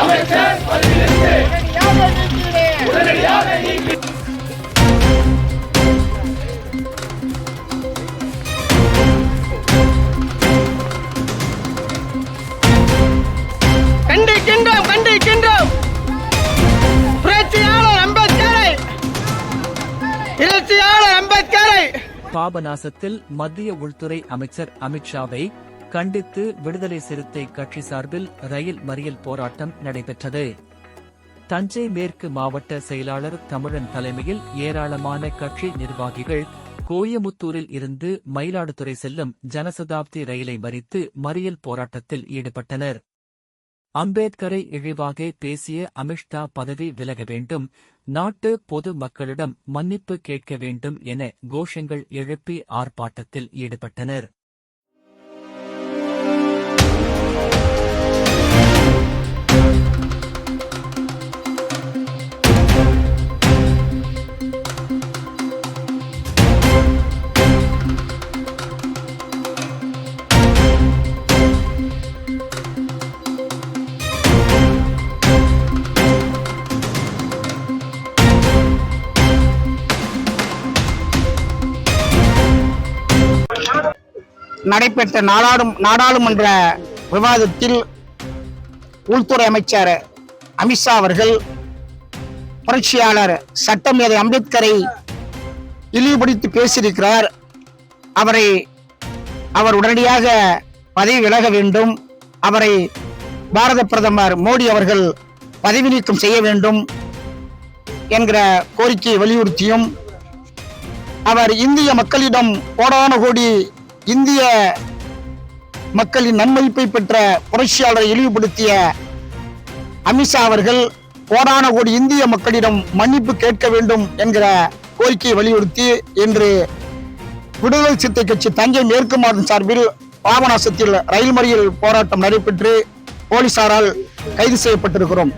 அமைச்சர் பதவியிலிருந்து உடனடியாக நீக்கி புரட்சியாளர் அம்பேத்கரை பாபநாசத்தில் மத்திய உள்துறை அமைச்சர் அமித்ஷாவை கண்டித்து விடுதலை சிறுத்தை கட்சி சார்பில் ரயில் மறியல் போராட்டம் நடைபெற்றது. தஞ்சை மேற்கு மாவட்ட செயலாளர் தமிழன் தலைமையில் ஏராளமான கட்சி நிர்வாகிகள் கோயமுத்தூரில் இருந்து மயிலாடுதுறை செல்லும் ஜனசதாப்தி ரயிலை மறித்து மறியல் போராட்டத்தில் ஈடுபட்டனர். அம்பேத்கரை இழிவாக பேசிய அமித்ஷா பதவி விலக வேண்டும் நாட்டு பொது மக்களிடம் மன்னிப்பு கேட்க வேண்டும் என கோஷங்கள் எழுப்பி ஆர்ப்பாட்டத்தில் ஈடுபட்டனர். நடைபெற்ற நாடாளும் நாடாளுமன்ற விவாதத்தில் உள்துறை அமைச்சர் அமித்ஷா அவர்கள் புரட்சியாளர் சட்டமேதை அம்பேத்கரை இழிவுபடுத்தி பேசியிருக்கிறார். அவரை அவர் உடனடியாக பதவி விலக வேண்டும். அவரை பாரத பிரதமர் மோடி அவர்கள் பதவி நீக்கம் செய்ய வேண்டும் என்கிற கோரிக்கையை வலியுறுத்தியும் அவர் இந்திய மக்களிடம் கோடான கோடி இந்திய மக்களின் நன்மதிப்பை பெற்ற புரட்சியாளரை இழிவுபடுத்திய அமித்ஷா அவர்கள் கோடான கோடி இந்திய மக்களிடம் மன்னிப்பு கேட்க வேண்டும் என்கிற கோரிக்கையை வலியுறுத்தி இன்று விடுதலை சித்தை கட்சி தஞ்சை மேற்கு மாவட்டம் சார்பில் பாபநாசத்தில் ரயில் மறியல் போராட்டம் நடைபெற்று போலீசாரால் கைது செய்யப்பட்டிருக்கிறோம்.